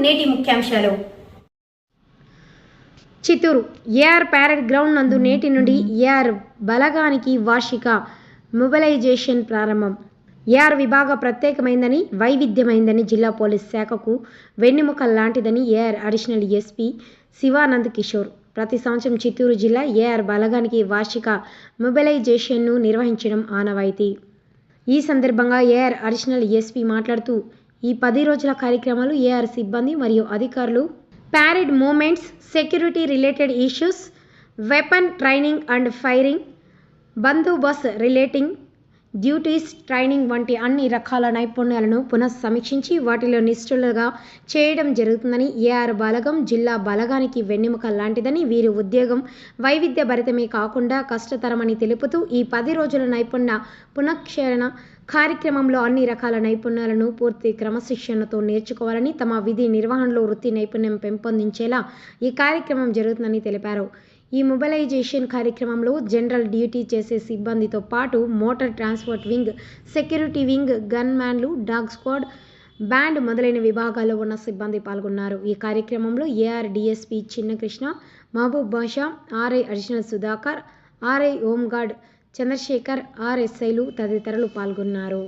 నేటి ముఖ్యాంశాలు. Chittoor AR parade ground నందు నేటి నుండి ఏఆర్ బలగానికి వార్షిక మొబిలైజేషన్ ప్రారంభం. ఏఆర్ విభాగ ప్రత్యేకమైందని వైవిధ్యమైందని జిల్లా పోలీస్ శాఖకు వెన్నెముక లాంటిదని A R additional S P Shivanand Kishore. ప్రతి సంవత్సరం చిత్తూరు జిల్లా ఏఆర్ బలగానికి వార్షిక మొబిలైజేషన్ను నిర్వహించడం ఆనవాయితీ. ఈ సందర్భంగా ఏఆర్ అడిషనల్ ఎస్పీ మాట్లాడుతూ ఈ పది రోజుల కార్యక్రమాలు ఏఆర్ సిబ్బంది మరియు అధికారులు. Parade movements security related issues weapon training and firing Bandobast relating duties training వంటి అన్ని రకాల నైపుణ్యాలను పునఃసమీక్షించి వాటిలో నిష్ఠులుగా చేయడం జరుగుతుందని ఏఆర్ బలగం జిల్లా బలగానికి వెన్నెముక లాంటిదని వీరి ఉద్యోగం వైవిధ్యభరితమే కాకుండా కష్టతరమని తెలుపుతూ ఈ పది రోజుల నైపుణ్య పునఃక్షరణ కార్యక్రమంలో అన్ని రకాల నైపుణ్యాలను పూర్తి క్రమశిక్షణతో నేర్చుకోవాలని తమ విధి నిర్వహణలో వృత్తి నైపుణ్యం పెంపొందించేలా ఈ కార్యక్రమం జరుగుతుందని తెలిపారు. ఈ మొబైలైజేషన్ కార్యక్రమంలో జనరల్ డ్యూటీ చేసే సిబ్బందితో పాటు motor transport wing security wing gun మ్యాన్లు dog squad band మొదలైన విభాగాల్లో ఉన్న సిబ్బంది పాల్గొన్నారు. ఈ కార్యక్రమంలో A R D S P Chinnakrishna Mahaboob Basha R I additional Sudhakar R I home guard Chandrasekhar ఆర్ఎస్ఐలు తదితరులు పాల్గొన్నారు.